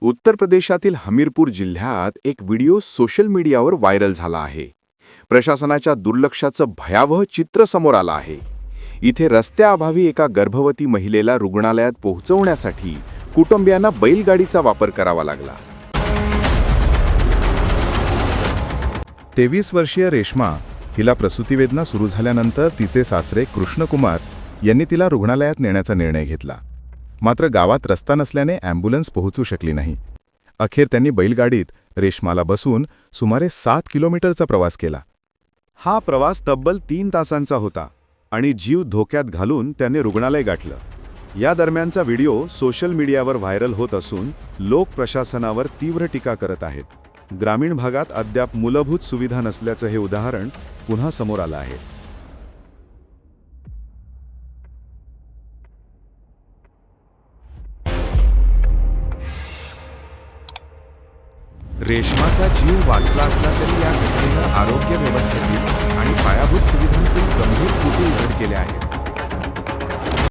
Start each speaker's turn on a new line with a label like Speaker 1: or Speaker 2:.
Speaker 1: उत्तर प्रदेशातील हमीरपूर जिल्ह्यात एक व्हिडिओ सोशल मीडियावर व्हायरल झाला आहे. प्रशासनाच्या दुर्लक्षाचं भयावह चित्र समोर आलं आहे. इथे रस्त्याअभावी एका गर्भवती महिलेला रुग्णालयात पोहोचवण्यासाठी कुटुंबियांना बैलगाडीचा वापर करावा लागला.
Speaker 2: तेवीस वर्षीय रेश्मा हिला प्रसूतीवेदना सुरू झाल्यानंतर तिचे सासरे कृष्णकुमार यांनी तिला रुग्णालयात नेण्याचा निर्णय घेतला. मात्र गावात रस्ता नसल्याने अँब्युलन्स पोहोचू शकली नाही. अखेर त्यांनी बैलगाडीत रेश्माला बसून सुमारे सात किलोमीटरचा प्रवास केला. हा प्रवास तब्बल तीन तासांचा होता आणि जीव धोक्यात घालून त्याने रुग्णालय गाठलं. या दरम्यानचा व्हिडिओ सोशल मीडियावर व्हायरल होत असून लोक प्रशासनावर तीव्र टीका करत आहेत. ग्रामीण भागात अद्याप मूलभूत सुविधा नसल्याचं हे उदाहरण पुन्हा समोर आलं आहे. रेशमाचा जीव वाचला असला तरी या घटनेनं आरोग्य व्यवस्थेतील आणि पायाभूत सुविधांतील गंभीर कृती उघड केल्या आहेत.